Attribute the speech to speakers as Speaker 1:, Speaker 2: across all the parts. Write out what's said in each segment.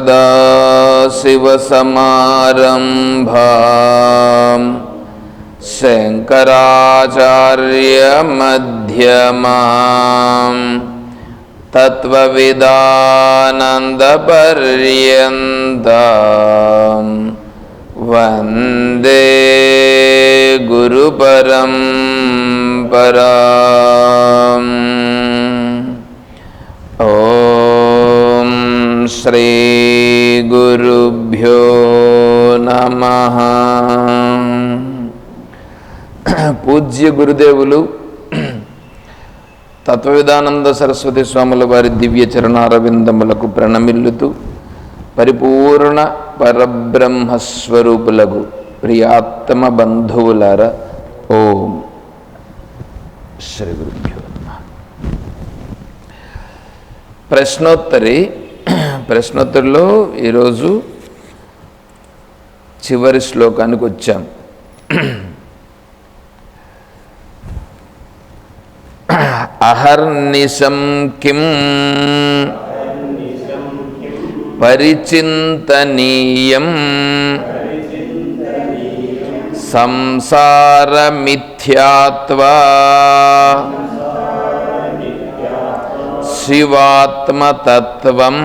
Speaker 1: सदाशिवसमारम्भाम् शङ्कराचार्यमध्यमाम्। तत्त्वविदानन्दपर्यन्तं वन्दे गुरुपरं परा శ్రీ గురుభ్యో నమ పూజ్య గురుదేవులు తత్వవిధానంద సరస్వతి స్వాముల వారి దివ్య చరణారవిందములకు ప్రణమిల్లుతూ పరిపూర్ణ పరబ్రహ్మస్వరూపులకు ప్రియాత్మ బంధువులార ఓం శ్రీ గురుభ్యో నమః. ప్రశ్నోత్తరి ప్రశ్నోత్తరులో ఈరోజు చివరి శ్లోకానికి వచ్చాం. అహర్నిశం కిం పరిచింతనీయం సంసారమిథ్యాత్వా శివాత్మతత్వం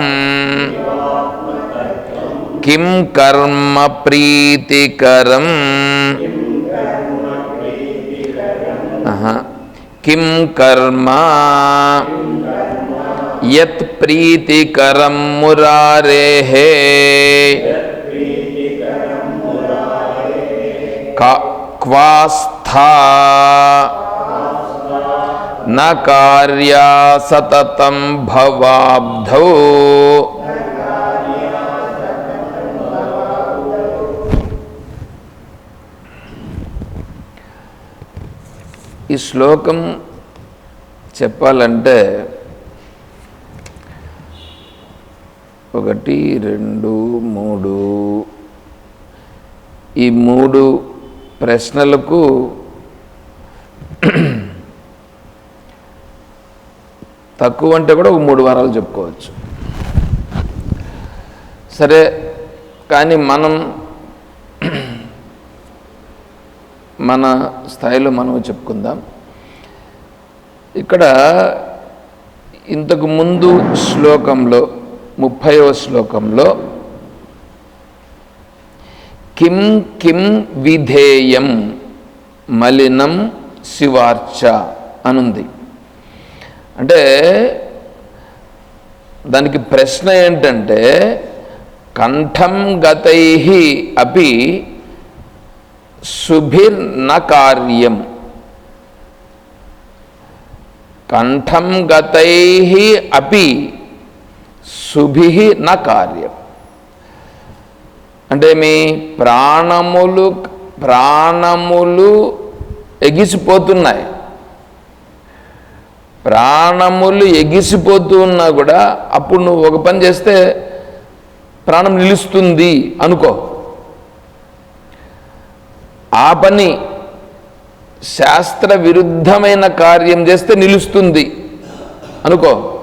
Speaker 1: కిం కర్మ ప్రీతికరం ఆహా. కిం కర్మ యత్ ప్రీతికరం మురారేః కా- కార్యా సతతం భవాబ్ధౌ ఈ శ్లోకం చెప్పాలంటే ఒకటి రెండు మూడు. ఈ మూడు ప్రశ్నలకు తక్కువ అంటే కూడా ఒక మూడు వారాలు చెప్పుకోవచ్చు. సరే కానీ మనం మన స్థాయిలో మనం చెప్పుకుందాం. ఇక్కడ ఇంతకు ముందు శ్లోకంలో ముప్పైవ శ్లోకంలో కిం కిం విధేయం మలినం శివార్చ అనుంది. అంటే దానికి ప్రశ్న ఏంటంటే కంఠం గతై అపి శుభిర్న కార్యం. కంఠం గతై అపి శుభి న కార్యం. అంటే మీ ప్రాణములు ప్రాణములు ఎగిసిపోతున్నాయి. ప్రాణములు ఎగిసిపోతూ ఉన్నా కూడా అప్పుడు నువ్వు ఒక పని చేస్తే ప్రాణం నిలుస్తుంది అనుకో. ఆ పని శాస్త్ర విరుద్ధమైన కార్యం చేస్తే నిలుస్తుంది అనుకో.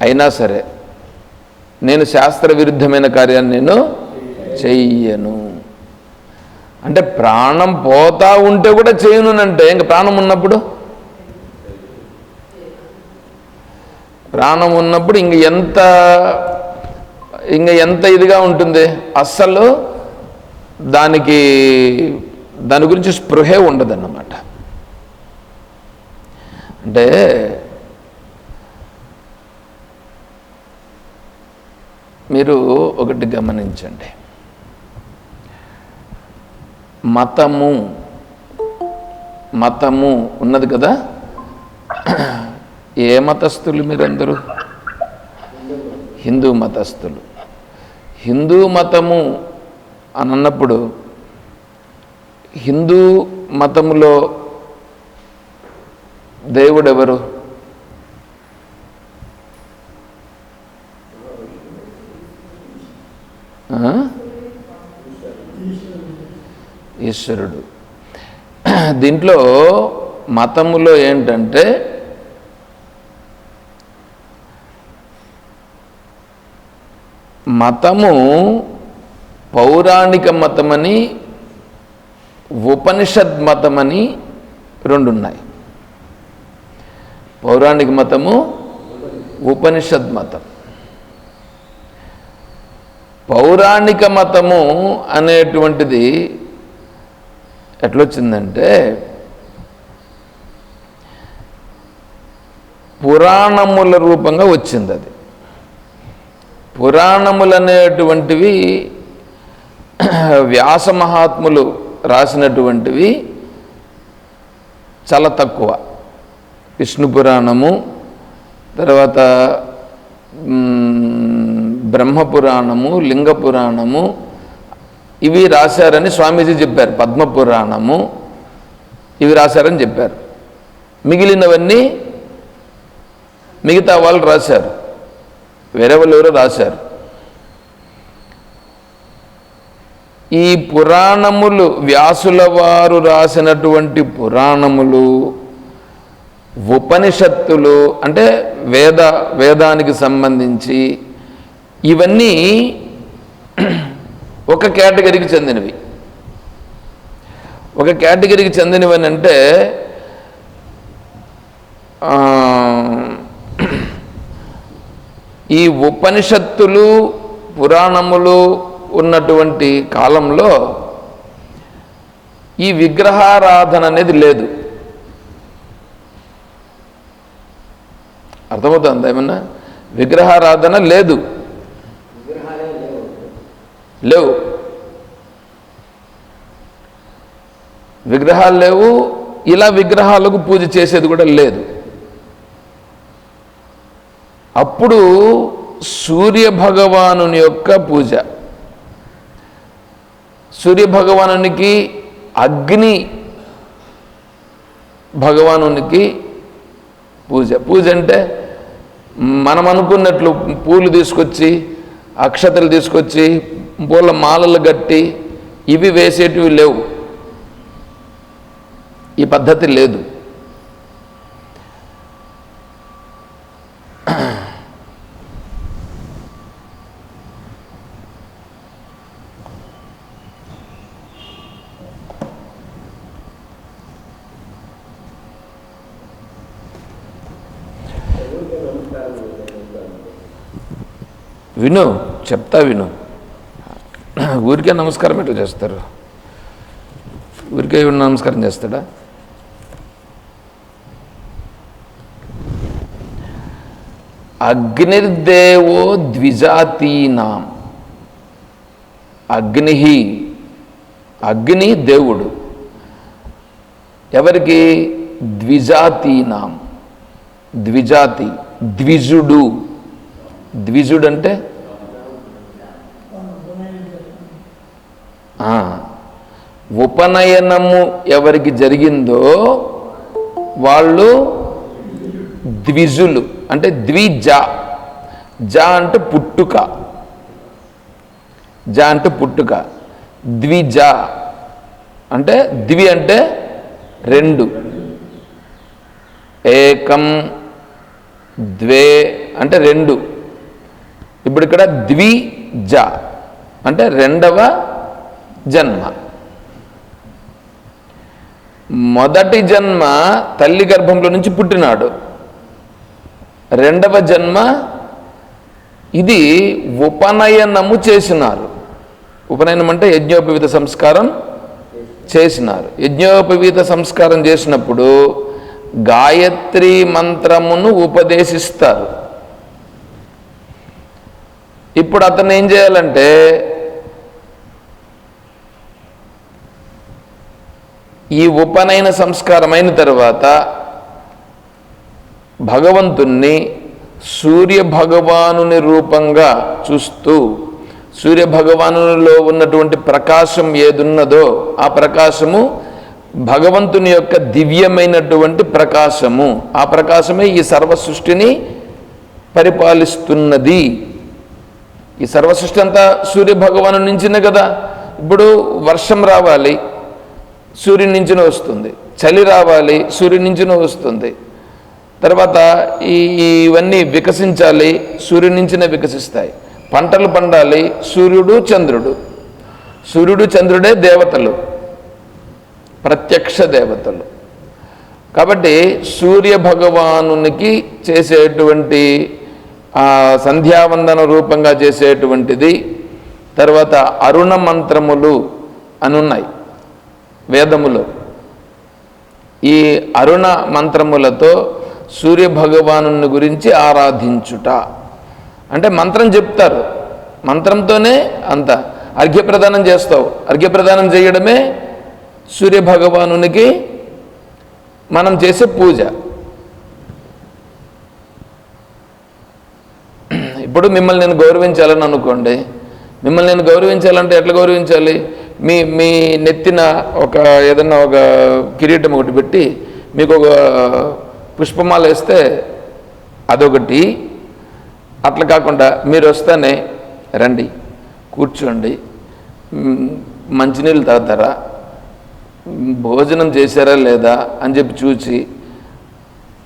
Speaker 1: అయినా సరే నేను శాస్త్ర విరుద్ధమైన కార్యాన్ని నేను చెయ్యను. అంటే ప్రాణం పోతా ఉంటే కూడా చేయనునంటే ఇంక ప్రాణం ఉన్నప్పుడు? ప్రాణం ఉన్నప్పుడు ఇంక ఎంత ఇంక ఎంత ఇదిగా ఉంటుంది? అస్సలు దానికి దాని గురించి స్పృహే ఉండదన్నమాట. అంటే మీరు ఒకటి గమనించండి. మతము మతము ఉన్నది కదా? ఏ మతస్థులు మీరందరూ? హిందూ మతస్థులు. హిందూ మతము అని అన్నప్పుడు హిందూ మతములో దేవుడెవరు? ఈశ్వరుడు. దీంట్లో మతములో ఏంటంటే మతము పౌరాణిక మతమని ఉపనిషద్ మతమని రెండు ఉన్నాయి పౌరాణిక మతము ఉపనిషద్ మతం. పౌరాణిక మతము అనేటువంటిది ఎట్లొచ్చిందంటే పురాణముల రూపంగా వచ్చింది అది పురాణములు అనేటువంటివి వ్యాస మహాత్ములు రాసినటువంటివి చాలా తక్కువ. విష్ణు పురాణము తర్వాత బ్రహ్మపురాణము బ్రహ్మ పురాణము లింగ పురాణము ఇవి రాశారని స్వామీజీ చెప్పారు. పద్మ పురాణము ఇవి రాశారని చెప్పారు. మిగిలినవన్నీ మిగతా వాళ్ళు రాశారు. వేరే వాళ్ళు ఎవరో రాశారు. ఈ పురాణములు వ్యాసుల వారు రాసినటువంటి పురాణములు ఉపనిషత్తులు అంటే వేద వేదానికి సంబంధించి ఇవన్నీ ఒక కేటగిరీకి చెందినవి. ఒక కేటగిరీకి చెందినవి అని అంటే ఈ ఉపనిషత్తులు పురాణములు ఉన్నటువంటి కాలంలో ఈ విగ్రహారాధన అనేది లేదు. అర్థమవుతుంది ఏమన్నా? విగ్రహారాధన లేదు. లేవు. విగ్రహాలు లేవు. ఇలా విగ్రహాలకు పూజ చేసేది కూడా లేదు. అప్పుడు సూర్య భగవానుని యొక్క పూజ. సూర్య భగవానునికి అగ్ని భగవానునికి పూజ. పూజ అంటే మనం అనుకున్నట్లు పూలు తీసుకొచ్చి అక్షతలు తీసుకొచ్చి పూల మాలలు కట్టి ఇవి వేసేటివి లేవు. ఈ పద్ధతి లేదు. విను చెప్తా విను. ఊరికే నమస్కారం ఎట్లా చేస్తారు? ఊరికే ఈవిడ నమస్కారం చేస్తాడా? అగ్నిర్దేవో ద్విజాతీనాం. అగ్ని అగ్ని దేవుడు. ఎవరికి? ద్విజాతీనాం. ద్విజాతి ద్విజుడు. ద్విజుడు అంటే ఆ, ఉపనయనము ఎవరికి జరిగిందో వాళ్ళు ద్విజులు అంటే ద్విజ. జ అంటే పుట్టుక. జ అంటే పుట్టుక. ద్విజ. అంటే ద్వి అంటే రెండు. ఏకం ద్వే అంటే రెండు. ఇప్పుడు ఇక్కడ ద్విజ అంటే రెండవ జన్మ. మొదటి జన్మ తల్లి గర్భంలో నుంచి పుట్టినాడు. రెండవ జన్మ ఇది ఉపనయనము చేసినారు. ఉపనయనం అంటే యజ్ఞోపవీత సంస్కారం చేసినారు. యజ్ఞోపవీత సంస్కారం చేసినప్పుడు గాయత్రి మంత్రమును ఉపదేశిస్తారు. ఇప్పుడు అతను ఏం చేయాలంటే ఈ ఉపనయన సంస్కారం అయిన తర్వాత భగవంతుణ్ణి సూర్య భగవానుని రూపంగా చూస్తూ సూర్య భగవానులో ఉన్నటువంటి ప్రకాశం ఏదున్నదో ఆ ప్రకాశము భగవంతుని యొక్క దివ్యమైనటువంటి ప్రకాశము. ఆ ప్రకాశమే ఈ సర్వ సృష్టిని పరిపాలిస్తున్నది. ఈ సర్వసృష్టి అంతా సూర్య భగవాను నుంచినే కదా. ఇప్పుడు వర్షం రావాలి. సూర్యుని నుంచినే వస్తుంది. చలి రావాలి సూర్యుని నుంచినే వస్తుంది. తర్వాత ఈ ఇవన్నీ వికసించాలి సూర్యుని నుంచినే వికసిస్తాయి. పంటలు పండాలి సూర్యుడు చంద్రుడు. సూర్యుడు చంద్రుడే దేవతలు. ప్రత్యక్ష దేవతలు. కాబట్టి సూర్య భగవానునికి చేసేటువంటి సంధ్యావందన రూపంగా చేసేటువంటిది తర్వాత అరుణ మంత్రములు అనున్నాయి. వేదములో. ఈ అరుణ మంత్రములతో సూర్య భగవాను గురించి ఆరాధించుట. అంటే మంత్రం చెప్తారు. మంత్రంతోనే అంత అర్ఘ్యప్రదానం చేస్తావు. అర్ఘ్యప్రదానం చేయడమే సూర్య భగవానునికి మనం చేసే పూజ. ఇప్పుడు మిమ్మల్ని నేను గౌరవించాలని అనుకోండి. మిమ్మల్ని నేను గౌరవించాలంటే ఎట్లా గౌరవించాలి? మీ మీ నెత్తిన ఒక ఏదన్నా ఒక కిరీటం ఒకటి పెట్టి మీకు ఒక పుష్పమాల వేస్తే అదొకటి. అట్లా కాకుండా మీరు వస్తేనే రండి కూర్చోండి మంచినీళ్ళు తాగుతారా భోజనం చేశారా లేదా అని చెప్పి చూసి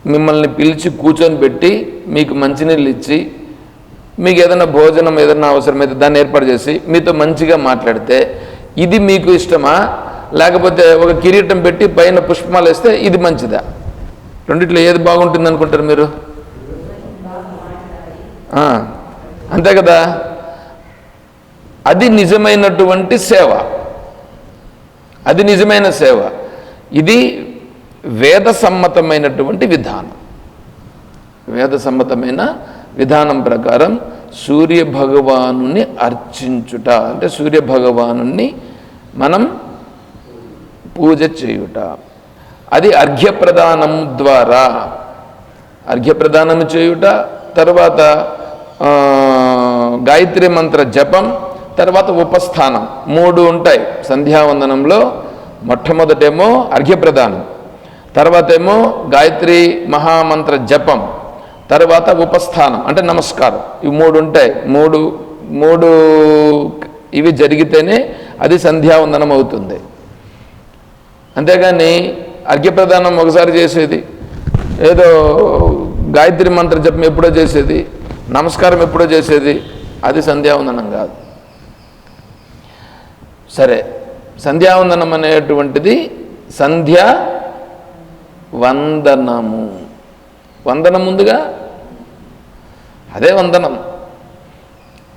Speaker 1: మిమ్మల్ని పిలిచి కూర్చొని పెట్టి మీకు మంచినీళ్ళు ఇచ్చి మీకు ఏదైనా భోజనం ఏదైనా అవసరమైతే దాన్ని ఏర్పాటు చేసి మీతో మంచిగా మాట్లాడితే ఇది మీకు ఇష్టమా? లేకపోతే ఒక కిరీటం పెట్టి పైన పుష్పమాలు వేస్తే ఇది మంచిదా? రెండిట్లో ఏది బాగుంటుంది అనుకుంటారు మీరు? అంతే కదా? అది నిజమైనటువంటి సేవ. అది నిజమైన సేవ. ఇది వేద సమ్మతమైనటువంటి విధానం. వేద సమ్మతమైన విధానం ప్రకారం సూర్య భగవానుని అర్చించుట. అంటే సూర్యభగవానుని మనం పూజ చేయుట. అది అర్ఘ్యప్రదానం ద్వారా. అర్ఘ్యప్రదానం చేయుట తర్వాత గాయత్రి మంత్ర జపం తర్వాత ఉపస్థానం. మూడు ఉంటాయి. సంధ్యావందనంలో మొట్టమొదటేమో అర్ఘ్యప్రదానం. తర్వాత ఏమో గాయత్రి మహామంత్ర జపం. తర్వాత ఉపస్థానం అంటే నమస్కారం. ఇవి మూడు ఉంటాయి మూడు మూడు ఇవి జరిగితేనే అది సంధ్యావందనం అవుతుంది. అంతేగాని అర్ఘ్యప్రదానం ఒకసారి చేసేది ఏదో గాయత్రి మంత్ర జపం ఎప్పుడో చేసేది నమస్కారం ఎప్పుడో చేసేది అది సంధ్యావందనం కాదు. సరే సంధ్యావందనం అనేటువంటిది సంధ్యా వందనము వందనం ముందుగా? అదే వందనం.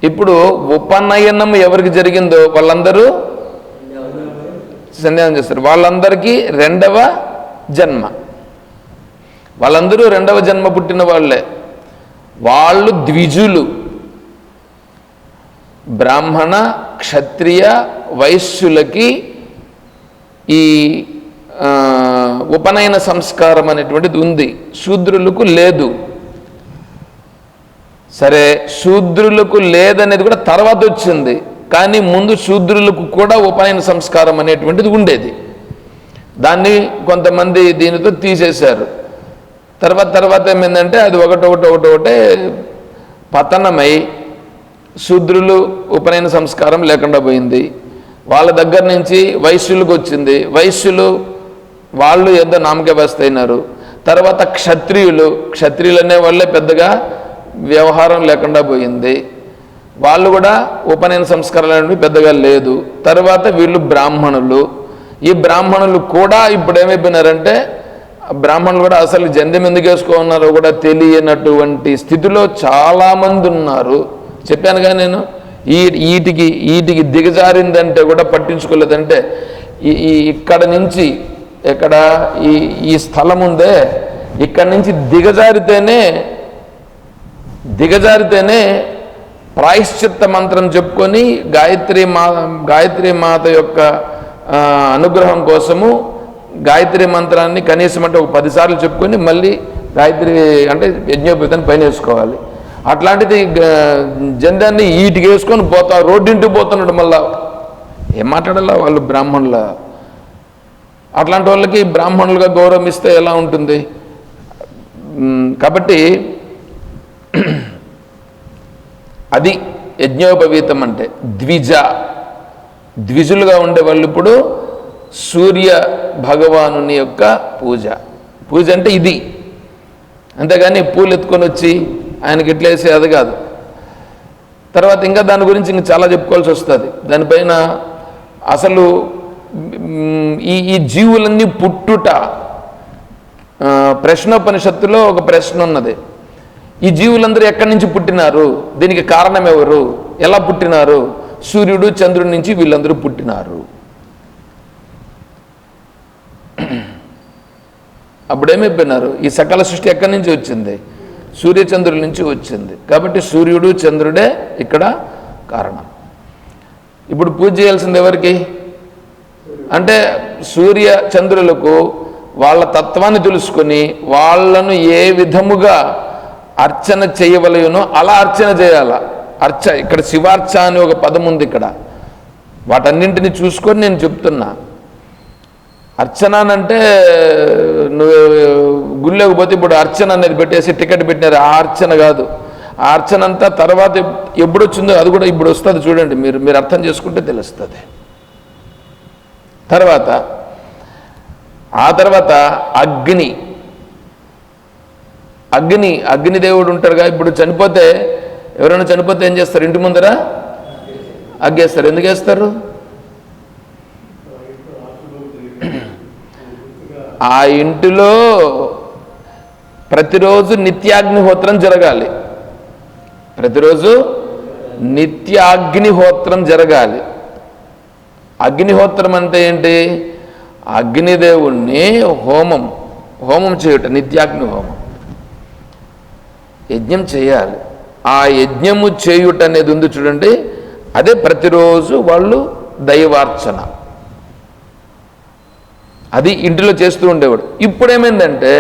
Speaker 1: ఇప్పుడు ఉపనయనం ఎవరికి జరిగిందో వాళ్ళందరూ సన్యాసం చేస్తారు. వాళ్ళందరికీ రెండవ జన్మ. వాళ్ళందరూ రెండవ జన్మ పుట్టిన వాళ్ళే. వాళ్ళు ద్విజులు. బ్రాహ్మణ క్షత్రియ వైశ్యులకి ఈ ఉపనయన సంస్కారం అనేటువంటిది ఉంది. శూద్రులకు లేదు. సరే శూద్రులకు లేదనేది కూడా తర్వాత వచ్చింది. కానీ ముందు శూద్రులకు కూడా ఉపనయన సంస్కారం అనేటువంటిది ఉండేది. దాన్ని కొంతమంది దీనితో తీసేశారు. తర్వాత తర్వాత ఏమైందంటే అది ఒకటొకటి ఒకటి ఒకటే పతనమై శూద్రులు ఉపనయన సంస్కారం లేకుండా పోయింది. వాళ్ళ దగ్గర నుంచి వైశ్యులకు వచ్చింది. వైశ్యులు వాళ్ళు ఏదో నామక తర్వాత క్షత్రియులు క్షత్రియులు అనే వాళ్ళే పెద్దగా వ్యవహారం లేకుండా పోయింది. వాళ్ళు కూడా ఉపనయన సంస్కారాలు అనేవి పెద్దగా లేదు. తర్వాత వీళ్ళు బ్రాహ్మణులు. ఈ బ్రాహ్మణులు కూడా ఇప్పుడు ఏమైపోయినారంటే బ్రాహ్మణులు కూడా అసలు జంధ్యం ఎందుకు వేసుకున్నారో కూడా తెలియనటువంటి స్థితిలో చాలామంది ఉన్నారు. చెప్పానుగా నేను ఈ వీటికి వీటికి దిగజారిందంటే కూడా పట్టించుకోలేదంటే ఈ ఇక్కడ నుంచి ఇక్కడ ఈ ఈ స్థలం ఉందే ఇక్కడి నుంచి దిగజారితేనే దిగజారితేనే ప్రాయశ్చిత్త మంత్రం చెప్పుకొని గాయత్రి మా గాయత్రి మాత యొక్క అనుగ్రహం కోసము గాయత్రి మంత్రాన్ని కనీసం అంటే ఒక పదిసార్లు చెప్పుకొని మళ్ళీ గాయత్రి అంటే యజ్ఞోపేతాన్ని పైన వేసుకోవాలి. అట్లాంటిది జెండాన్ని ఈటికి వేసుకొని పోతా రోడ్డింటికి పోతున్నాడు మళ్ళా. ఏం మాట్లాడాలా వాళ్ళు బ్రాహ్మణుల? అట్లాంటి వాళ్ళకి బ్రాహ్మణులుగా గౌరవం ఇస్తే ఎలా ఉంటుంది? కాబట్టి అది యజ్ఞోపవీతం అంటే ద్విజ. ద్విజులుగా ఉండే వాళ్ళు ఇప్పుడు సూర్య భగవానుని యొక్క పూజ. పూజ అంటే ఇది. అంతేగాని పూలు ఎత్తుకొని వచ్చి ఆయనకి ఇట్లేసి అది కాదు. తర్వాత ఇంకా దాని గురించి ఇంకా చాలా చెప్పుకోవాల్సి వస్తుంది. దానిపైన అసలు ఈ ఈ జీవులన్నీ పుట్టుట. ప్రశ్నోపనిషత్తులో ఒక ప్రశ్న ఉన్నది. ఈ జీవులందరూ ఎక్కడి నుంచి పుట్టినారు? దీనికి కారణం ఎవరు? ఎలా పుట్టినారు? సూర్యుడు చంద్రుడి నుంచి వీళ్ళందరూ పుట్టినారు. అప్పుడేమైపోయినారు? ఈ సకల సృష్టి ఎక్కడి నుంచి వచ్చింది? సూర్యచంద్రుల నుంచి వచ్చింది. కాబట్టి సూర్యుడు చంద్రుడే ఇక్కడ కారణం. ఇప్పుడు పూజ చేయాల్సింది ఎవరికి? అంటే సూర్య చంద్రులకు వాళ్ళ తత్వాన్ని తెలుసుకొని వాళ్ళను ఏ విధముగా అర్చన చేయవలయునో అలా అర్చన చేయాల. అర్చ ఇక్కడ శివార్చ అని ఒక పదం ఉంది ఇక్కడ. వాటన్నింటిని చూసుకొని నేను చెప్తున్నా. అర్చన అంటే నువ్వు గుళ్ళోకి పోతే ఇప్పుడు అర్చన అనేది పెట్టేసి టికెట్ పెట్టినారు. ఆ అర్చన కాదు. ఆ అర్చన అంతా తర్వాత ఎప్పుడు వచ్చిందో అది కూడా ఇప్పుడు వస్తుంది చూడండి. మీరు మీరు అర్థం చేసుకుంటే తెలుస్తుంది. తర్వాత ఆ తర్వాత అగ్ని. అగ్ని అగ్నిదేవుడు ఉంటారుగా ఇప్పుడు చనిపోతే ఎవరైనా చనిపోతే ఏం చేస్తారు? ఇంటి ముందర అగ్గేస్తారు. ఎందుకు వేస్తారు? ఆ ఇంటిలో ప్రతిరోజు నిత్యాగ్నిహోత్రం జరగాలి. ప్రతిరోజు నిత్యాగ్నిహోత్రం జరగాలి. అగ్నిహోత్రం అంటే ఏంటి? అగ్నిదేవుణ్ణి హోమం హోమం చేయుట నిత్యాగ్ని హోమం. యజ్ఞం చేయాలి. ఆ యజ్ఞము చేయుట అనేది ఉంది చూడండి. అదే ప్రతిరోజు వాళ్ళు దైవార్చన. అది ఇంటిలో చేస్తూ ఉండేవాడు. ఇప్పుడు ఏమైందంటే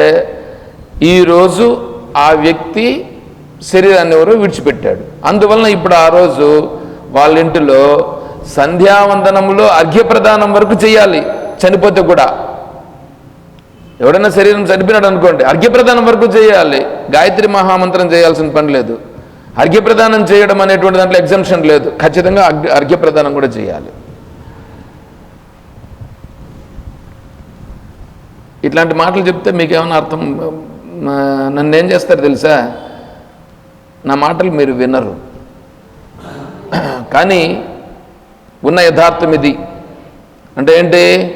Speaker 1: ఈరోజు ఆ వ్యక్తి శరీరాన్ని ఎవరో విడిచిపెట్టాడు. అందువలన ఇప్పుడు ఆ రోజు వాళ్ళ ఇంటిలో సంధ్యావందనంలో అర్ఘ్యప్రదానం వరకు చేయాలి. చనిపోతే కూడా. ఎవడైనా శరీరం చనిపోయినాడు అనుకోండి అర్ఘ్యప్రదానం వరకు చేయాలి. గాయత్రి మహామంత్రం చేయాల్సిన పని లేదు. అర్ఘ్యప్రదానం చేయడం అనేటువంటి దాంట్లో ఎగ్జంప్షన్ లేదు. ఖచ్చితంగా అర్ఘ్యప్రదానం కూడా చేయాలి. ఇట్లాంటి మాటలు చెప్తే మీకేమైనా అర్థం నన్ను ఏం చేస్తారు తెలుసా? నా మాటలు మీరు వినరు. కానీ ఉన్న యథార్థం ఇది. అంటే ఏంటి?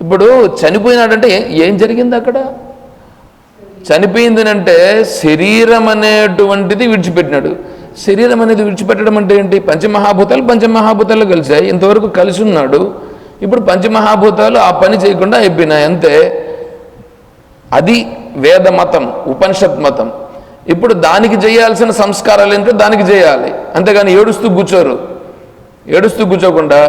Speaker 1: ఇప్పుడు చనిపోయినాడంటే ఏం జరిగింది అక్కడ? చనిపోయింది అంటే శరీరం అనేటువంటిది విడిచిపెట్టినాడు. శరీరం అనేది విడిచిపెట్టడం అంటే ఏంటి? పంచమహాభూతాలు పంచమహాభూతాలు కలిశాయి. ఇంతవరకు కలిసి ఉన్నాడు. ఇప్పుడు పంచమహాభూతాలు ఆ పని చేయకుండా అయిపోయినాయి. అంతే. అది వేద మతం ఉపనిషత్ మతం. ఇప్పుడు దానికి చేయాల్సిన సంస్కారాలు ఏంటో దానికి చేయాలి. అంతేగాని ఏడుస్తూ కూర్చోరు. ఏడుస్తూ కూర్చోకుండా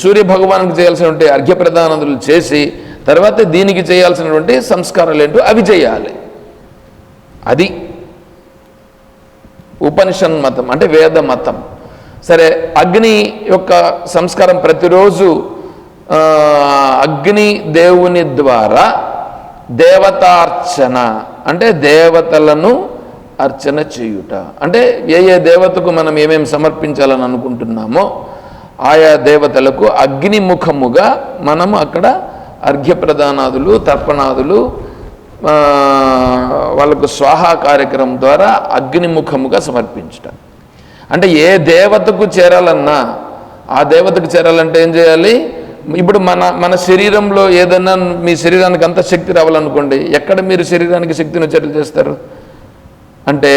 Speaker 1: సూర్య భగవానికి చేయాల్సినటువంటి అర్ఘ్యప్రదానందులు చేసి తర్వాత దీనికి చేయాల్సినటువంటి సంస్కారాలు ఏంటో అవి చేయాలి. అది ఉపనిషన్ మతం అంటే వేద మతం. సరే అగ్ని యొక్క సంస్కారం ప్రతిరోజు అగ్ని దేవుని ద్వారా దేవతార్చన అంటే దేవతలను అర్చన చేయుట. అంటే ఏ ఏ దేవతకు మనం ఏమేమి సమర్పించాలని అనుకుంటున్నామో ఆయా దేవతలకు అగ్నిముఖముగా మనము అక్కడ అర్ఘ్యప్రదానాదులు తర్పణాదులు వాళ్ళకు స్వాహా కార్యక్రమం ద్వారా అగ్నిముఖముగా సమర్పించుట. అంటే ఏ దేవతకు చేరాలన్నా ఆ దేవతకు చేరాలంటే ఏం చేయాలి? ఇప్పుడు మన మన శరీరంలో ఏదన్నా మీ శరీరానికి అంత శక్తి రావాలనుకోండి ఎక్కడ మీరు శరీరానికి శక్తిని చర్యలు చేస్తారు? అంటే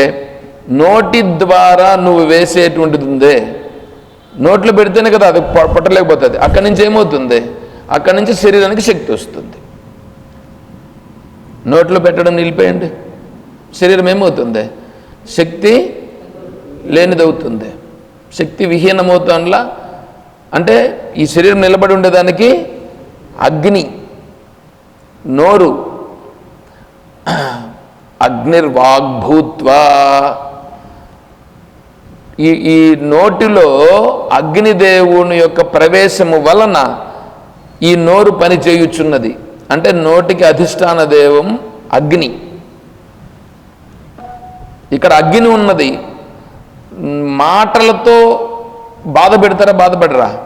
Speaker 1: నోటి ద్వారా నువ్వు వేసేటువంటిది ఉందే నోట్లో పెడితేనే కదా అది పట్టలేకపోతుంది. అక్కడి నుంచి ఏమవుతుంది? అక్కడి నుంచి శరీరానికి శక్తి వస్తుంది. నోట్లో పెట్టడం నిలిపేయండి. శరీరం ఏమవుతుంది? శక్తి లేనిదవుతుంది. శక్తి విహీనమవుతాంలా అంటే ఈ శరీరం నిలబడి ఉండేదానికి అగ్ని నోరు అగ్నిర్వాగ్భూత్వా. ఈ ఈ నోటిలో అగ్నిదేవుని యొక్క ప్రవేశము వలన ఈ నోరు పనిచేయుచున్నది అంటే నోటికి అధిష్టాన దేవం అగ్ని. ఇక్కడ అగ్ని ఉన్నది. మాటలతో బాధ పెడతారా బాధపడరా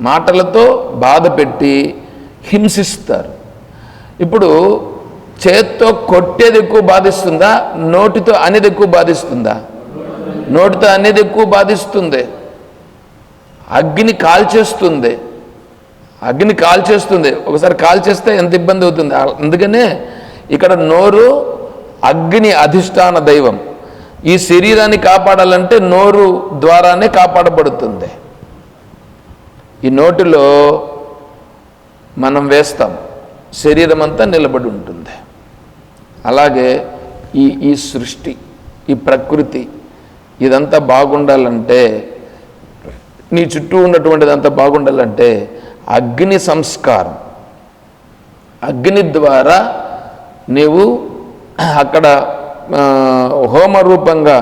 Speaker 1: మాటలతో బాధ పెట్టి హింసిస్తారు. ఇప్పుడు చేత్తో కొట్టేది ఎక్కువ బాధిస్తుందా? నోటితో అనేది ఎక్కువ బాధిస్తుందా? నోటితో అనేది ఎక్కువ బాధిస్తుంది? అగ్ని కాల్చేస్తుంది? అగ్ని కాల్చేస్తుంది? ఒకసారి కాల్చేస్తే ఎంత ఇబ్బంది అవుతుంది? అందుకనే ఇక్కడ నోరు అగ్ని అధిష్టాన దైవం. ఈ శరీరాన్ని కాపాడాలంటే నోరు ద్వారానే కాపాడబడుతుంది. ఈ నోటిలో మనం వేస్తాం. శరీరం అంతా నిలబడి ఉంటుంది. అలాగే ఈ ఈ సృష్టి ఈ ప్రకృతి ఇదంతా బాగుండాలంటే నీ చుట్టూ ఉన్నటువంటిదంతా బాగుండాలంటే అగ్ని సంస్కారం. అగ్ని ద్వారా నీవు అక్కడ హోమ హోమరూపంగా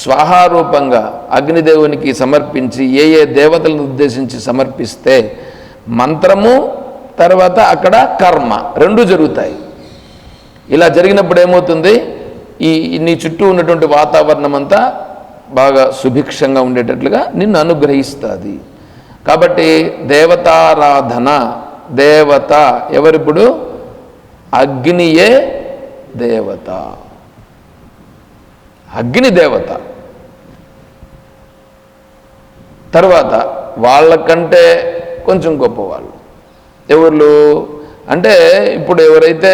Speaker 1: స్వాహారూపంగా అగ్నిదేవునికి సమర్పించి ఏ ఏ దేవతలను ఉద్దేశించి సమర్పిస్తే మంత్రము తర్వాత అక్కడ కర్మ రెండు జరుగుతాయి. ఇలా జరిగినప్పుడు ఏమవుతుంది? ఈ నీ చుట్టూ ఉన్నటువంటి వాతావరణం అంతా బాగా సుభిక్షంగా ఉండేటట్లుగా నిన్ను అనుగ్రహిస్తుంది. కాబట్టి దేవతారాధన దేవత ఎవరిప్పుడు? అగ్నియే దేవత. అగ్ని దేవత. తర్వాత వాళ్ళకంటే కొంచెం గొప్పవాళ్ళు. ఎవరు? అంటే ఇప్పుడు ఎవరైతే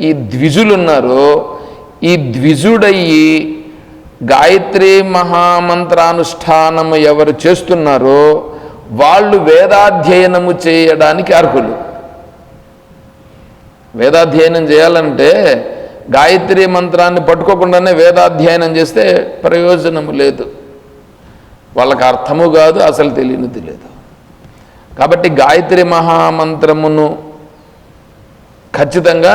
Speaker 1: ఈ ద్విజులు ఉన్నారో ఈ ద్విజుడయ్యి గాయత్రి మహామంత్రానుష్ఠానము ఎవరు చేస్తున్నారో వాళ్ళు వేదాధ్యయనము చేయడానికి అర్హులు. వేదాధ్యయనం చేయాలంటే గాయత్రి మంత్రాన్ని పట్టుకోకుండానే వేదాధ్యయనం చేస్తే ప్రయోజనము లేదు. వాళ్ళకి అర్థము కాదు అసలు తెలియనిది లేదు. కాబట్టి గాయత్రి మహామంత్రమును ఖచ్చితంగా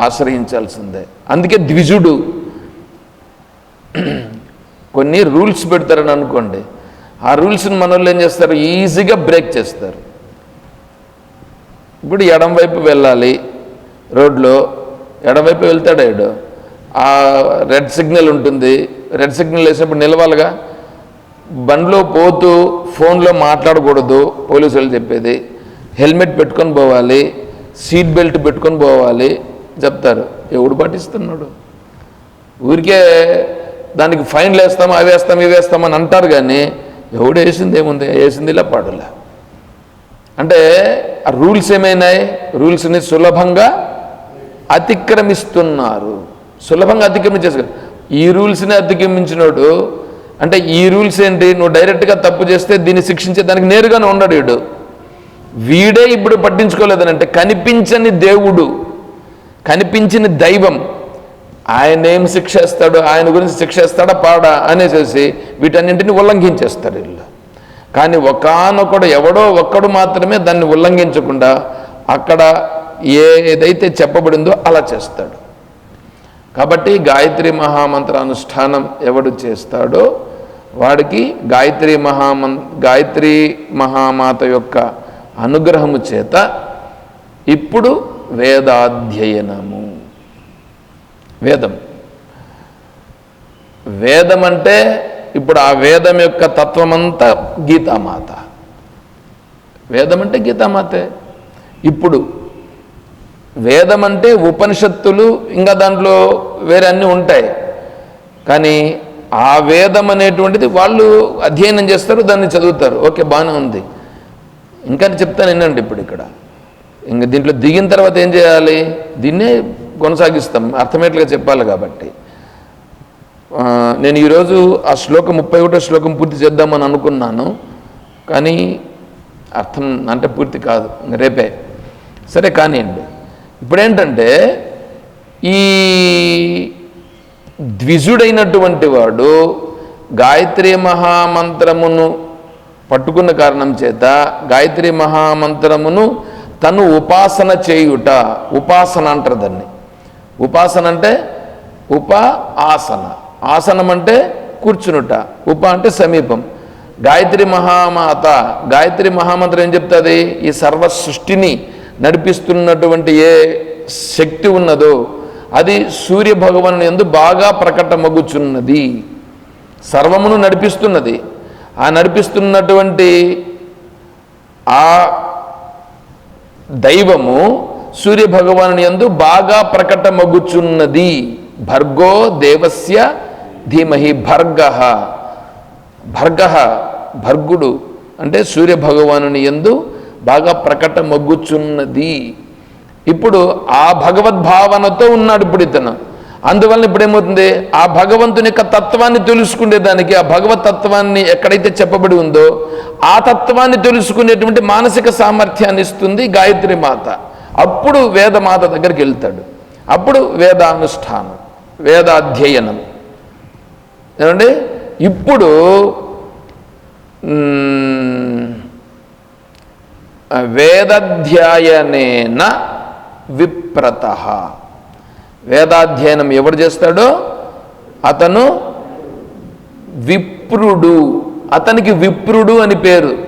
Speaker 1: ఆశ్రయించాల్సిందే. అందుకే ద్విజుడు కొన్ని రూల్స్ పెడతారని అనుకోండి. ఆ రూల్స్ని మన వాళ్ళు ఏం చేస్తారు? ఈజీగా బ్రేక్ చేస్తారు. ఇప్పుడు ఎడం వైపు వెళ్ళాలి రోడ్లో ఎడమవైపు వెళ్తాడు ఏడు? ఆ రెడ్ సిగ్నల్ ఉంటుంది. రెడ్ సిగ్నల్ వేసినప్పుడు నిలవాలిగా. బండ్లో పోతూ ఫోన్లో మాట్లాడకూడదు పోలీసులు చెప్పేది. హెల్మెట్ పెట్టుకొని పోవాలి. సీట్ బెల్ట్ పెట్టుకొని పోవాలి చెప్తారు. ఎవడు పాటిస్తున్నాడు? ఊరికే దానికి ఫైన్లు వేస్తాం అవి వేస్తాం ఇవి వేస్తామని అంటారు కానీ ఎవడు వేసింది ఏముంది? వేసింది ఇలా పాడులే. అంటే ఆ రూల్స్ ఏమైనాయి? రూల్స్ని సులభంగా అతిక్రమిస్తున్నారు. సులభంగా అతిక్రమించేసారు ఈ రూల్స్ని అతిక్రమించినోడు అంటే ఈ రూల్స్ ఏంటి? నువ్వు డైరెక్ట్గా తప్పు చేస్తే దీన్ని శిక్షించే దానికి నేరుగానే ఉండడు వీడు. వీడే ఇప్పుడు పట్టించుకోలేదని అంటే కనిపించని దేవుడు కనిపించిన దైవం ఆయన ఏం శిక్షేస్తాడు ఆయన గురించి శిక్షేస్తాడా పాడా అనేసేసి వీటన్నింటిని ఉల్లంఘించేస్తారు వీళ్ళు. కానీ ఒకానొకడు ఎవడో ఒక్కడు మాత్రమే దాన్ని ఉల్లంఘించకుండా అక్కడ ఏదైతే చెప్పబడిందో అలా చేస్తాడు. కాబట్టి గాయత్రి మహామంత్ర అనుష్ఠానం ఎవడు చేస్తాడో వాడికి గాయత్రి మహామం గాయత్రి మహామాత యొక్క అనుగ్రహము చేత ఇప్పుడు వేదాధ్యయనము. వేదం. వేదం అంటే ఇప్పుడు ఆ వేదం యొక్క తత్వమంతా గీతామాత. వేదం అంటే గీతామాతే. ఇప్పుడు వేదం అంటే ఉపనిషత్తులు ఇంకా దాంట్లో వేరే అన్నీ ఉంటాయి. కానీ ఆ వేదం అనేటువంటిది వాళ్ళు అధ్యయనం చేస్తారు దాన్ని చదువుతారు. ఓకే బాగానే ఉంది. ఇంకా చెప్తాను ఏంటంటే ఇప్పుడు ఇక్కడ. ఇంక దీంట్లో దిగిన తర్వాత ఏం చేయాలి? దీన్నే కొనసాగిస్తాం. అర్థమయ్యేట్లుగా చెప్పాలి కాబట్టి. నేను ఈరోజు ఆ శ్లోకం ముప్పై ఒకటో శ్లోకం పూర్తి చేద్దామని అనుకున్నాను. కానీ అర్థం అంటే పూర్తి కాదు. రేపే. సరే కానివ్వండి ఇప్పుడేంటంటే ఈ ద్విజుడైనటువంటి వాడు గాయత్రి మహామంత్రమును పట్టుకున్న కారణం చేత గాయత్రి మహామంత్రమును తను ఉపాసన చేయుట. ఉపాసన అంటారు దాన్ని. ఉపాసన అంటే ఉప ఆసన. ఆసనం అంటే కూర్చునుట. ఉప అంటే సమీపం. గాయత్రి మహామాత. గాయత్రి మహామంత్రం ఏం చెప్తుంది? ఈ సర్వ సృష్టిని నడిపిస్తున్నటువంటి ఏ శక్తి ఉన్నదో అది సూర్య భగవాను ఎందు బాగా ప్రకటమగుచున్నది. సర్వమును నడిపిస్తున్నది. ఆ నడిపిస్తున్నటువంటి ఆ దైవము సూర్య భగవాను యందు బాగా ప్రకటమగుచున్నది. భర్గో దేవస్య ధీమహి భర్గ. భర్గ భర్గుడు అంటే సూర్య భగవానుని యందు బాగా ప్రకటమగ్గుచున్నది ఇప్పుడు ఆ భగవద్భావనతో ఉన్నాడు ఇప్పుడు ఇతను అందువలన ఇప్పుడేమవుతుంది? ఆ భగవంతుని యొక్క తత్వాన్ని తెలుసుకునేదానికి ఆ భగవత్ తత్వాన్ని ఎక్కడైతే చెప్పబడి ఉందో ఆ తత్వాన్ని తెలుసుకునేటువంటి మానసిక సామర్థ్యాన్ని ఇస్తుంది గాయత్రి మాత. అప్పుడు వేదమాత దగ్గరికి వెళ్తాడు. అప్పుడు వేదానుష్ఠానం వేదాధ్యయనం. ఏమండి? ఇప్పుడు మ్, వేదాధ్యాయనేన విప్రత. వేదాధ్యయనం ఎవడు చేస్తాడో? అతను విప్రుడు. అతనికి విప్రుడు అని పేరు.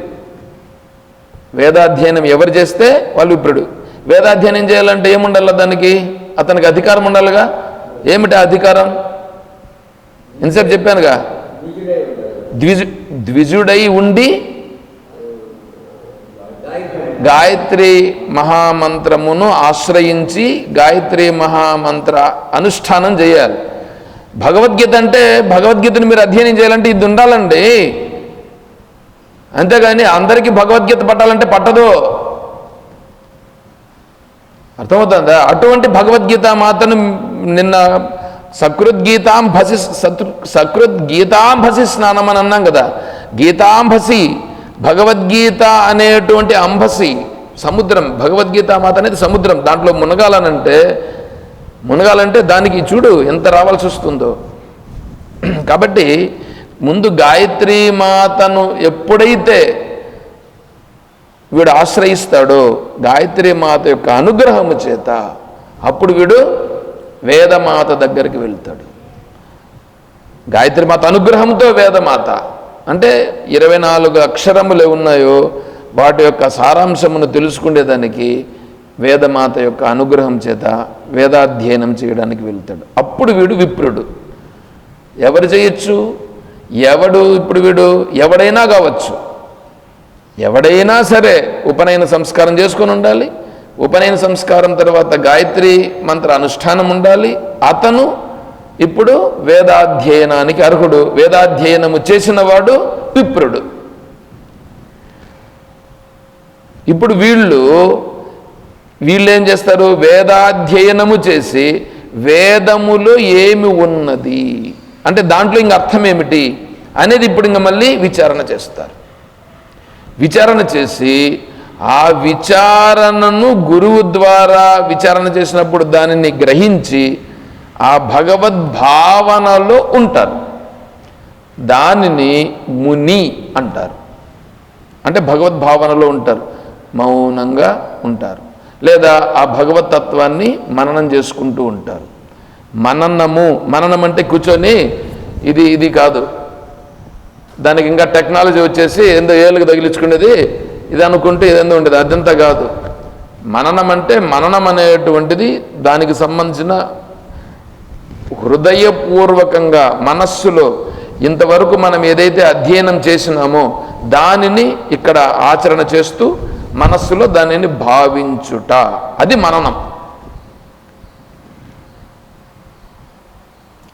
Speaker 1: వేదాధ్యయనం ఎవరు చేస్తే వాళ్ళు విప్రుడు. వేదాధ్యయనం చేయాలంటే ఏముండాలి దానికి? అతనికి అధికారం ఉండాలిగా? ఏమిటి అధికారం? ఎంతసేపు చెప్పానుగా. ద్విజు ద్విజుడై ఉండి గాయత్రి మహామంత్రమును ఆశ్రయించి గాయత్రి మహామంత్ర అనుష్ఠానం చేయాలి. భగవద్గీత అంటే భగవద్గీతను మీరు అధ్యయనం చేయాలంటే ఇది ఉండాలండి. అంతేగాని అందరికీ భగవద్గీత పట్టాలంటే పట్టదు. అర్థమవుతుందా? అటువంటి భగవద్గీత మాతను నిన్న సకృద్గీతాంభసి సతృ సకృద్గీతాంభసి స్నానం అని అన్నాం కదా. గీతాంభసి భగవద్గీత అనేటువంటి అంబసి సముద్రం భగవద్గీత మాత అనేది సముద్రం. దాంట్లో మునగాలనంటే మునగాలంటే దానికి చూడు ఎంత రావాల్సి వస్తుందో. కాబట్టి ముందు గాయత్రి మాతను ఎప్పుడైతే వీడు ఆశ్రయిస్తాడో గాయత్రి మాత యొక్క అనుగ్రహము చేత అప్పుడు వీడు వేదమాత దగ్గరికి వెళ్తాడు. గాయత్రి మాత అనుగ్రహంతో వేదమాత. అంటే ఇరవై నాలుగు అక్షరములు ఉన్నాయో వాటి యొక్క సారాంశమును తెలుసుకునేదానికి వేదమాత యొక్క అనుగ్రహం చేత వేదాధ్యయనం చేయడానికి వెళ్తాడు. అప్పుడు వీడు విప్రుడు. ఎవరు చేయొచ్చు? ఎవడు ఇప్పుడు వీడు? ఎవడైనా కావచ్చు. ఎవడైనా సరే ఉపనయన సంస్కారం చేసుకొని ఉండాలి. ఉపనయన సంస్కారం తర్వాత గాయత్రి మంత్ర అనుష్ఠానం ఉండాలి. అతను ఇప్పుడు వేదాధ్యయనానికి అర్హుడు. వేదాధ్యయనము చేసినవాడు విప్రుడు. ఇప్పుడు వీళ్ళు వీళ్ళు ఏం చేస్తారు? వేదాధ్యయనము చేసి వేదములో ఏమి ఉన్నది? అంటే దాంట్లో ఇంక అర్థం ఏమిటి? అనేది ఇప్పుడు ఇంక మళ్ళీ విచారణ చేస్తారు. విచారణ చేసి ఆ విచారణను గురువు ద్వారా విచారణ చేసినప్పుడు దానిని గ్రహించి ఆ భగవద్భావనలో ఉంటారు. దానిని ముని అంటారు. అంటే భగవద్భావనలో ఉంటారు మౌనంగా ఉంటారు. లేదా ఆ భగవతత్వాన్ని మననం చేసుకుంటూ ఉంటారు. మననము మననం అంటే కూర్చొని ఇది ఇది కాదు. దానికి ఇంకా టెక్నాలజీ వచ్చేసి ఏందో ఏళ్ళకి తగిలించుకునేది ఇది అనుకుంటే ఇదేందో ఉండేది అదంతా కాదు. మననం అంటే మననం అనేటువంటిది దానికి సంబంధించిన హృదయపూర్వకంగా మనస్సులో ఇంతవరకు మనం ఏదైతే అధ్యయనం చేసినామో దానిని ఇక్కడ ఆచరణ చేస్తూ మనస్సులో దానిని భావించుట. అది మననం.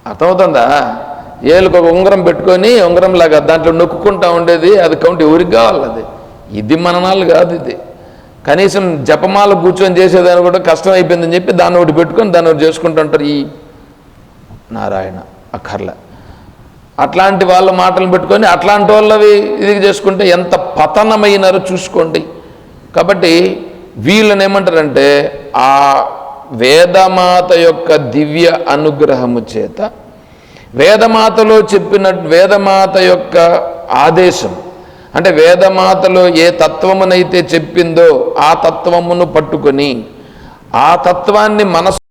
Speaker 1: అర్థమవుతుందా? ఏళ్ళకి ఒక ఉంగరం పెట్టుకొని ఉంగరం లాగా దాంట్లో నొక్కుంటా ఉండేది అది కౌంట్ ఎవరికి కావాలి అది? ఇది మననాలు కాదు ఇది. కనీసం జపమాల కూర్చొని చేసేదాన్ని కూడా కష్టం అయిపోయిందని చెప్పి దాన్ని ఒకటి పెట్టుకొని దాన్ని ఒకటి చేసుకుంటూ ఉంటారు ఈ నారాయణ అక్కర్లే అట్లాంటి వాళ్ళ మాటలు పెట్టుకొని అట్లాంటి వాళ్ళవి ఇది చేసుకుంటే ఎంత పతనమైనారో చూసుకోండి. కాబట్టి వీళ్ళని ఏమంటారంటే ఆ వేదమాత యొక్క దివ్య అనుగ్రహము చేత వేదమాతలో చెప్పిన వేదమాత యొక్క ఆదేశం అంటే వేదమాతలో ఏ తత్వమునైతే చెప్పిందో ఆ తత్వమును పట్టుకొని ఆ తత్వాన్ని మనసు